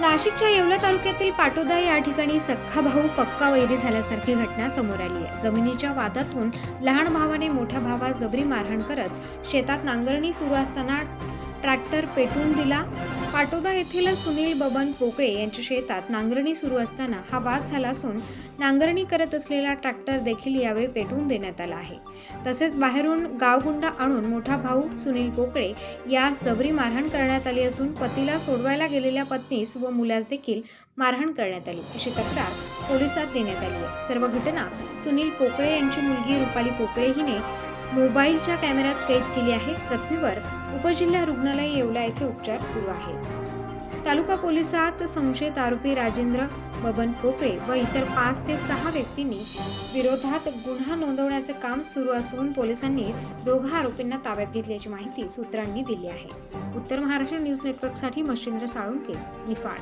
नाशिकच्या येवला तालुक्यातील पाटोदा या ठिकाणी सख्खा भाऊ पक्का वैरी झाल्यासारखी घटना समोर आली आहे. जमिनीच्या वादातून लहान भावाने मोठ्या भावास जबरी मारहाण करत शेतात नांगरणी सुरू असताना ट्रॅक्टर पेटवून दिला. पाटोदा येथील सुनील बबन पोकळे यांच्या शेतात नांगरणी सुरू असताना हा वाद झाला असून नांगरणी करत असलेला ट्रॅक्टर देखील यावेळी पेटवून देण्यात आला आहे. तसेच बाहेरून गावगुंडा आणून मोठा भाऊ सुनील पोकळे यास जबरी मारहाण करण्यात आली असून पतीला सोडवायला गेलेल्या पत्नीस व मुलास देखील मारहाण करण्यात आली. अशी तक्रार पोलिसात देण्यात आली आहे. सर्व घटना सुनील पोकळे यांची मुलगी रुपाली पोकळे हिने मोबाईलच्या कॅमेऱ्यात कैद केली आहे. जखमीवर उपजिल्हा रुग्णालय येवला येथे उपचार सुरू आहे तालुका पोलिसात संशयित आरोपी राजेंद्र बबन पोकळे व इतर पाच ते सहा व्यक्तींनी विरोधात गुन्हा नोंदवण्याचे काम सुरू असून पोलिसांनी दोघा आरोपींना ताब्यात घेतल्याची माहिती सूत्रांनी दिली आहे. उत्तर महाराष्ट्र न्यूज नेटवर्कसाठी मशिंद्र साळुंके निफाड.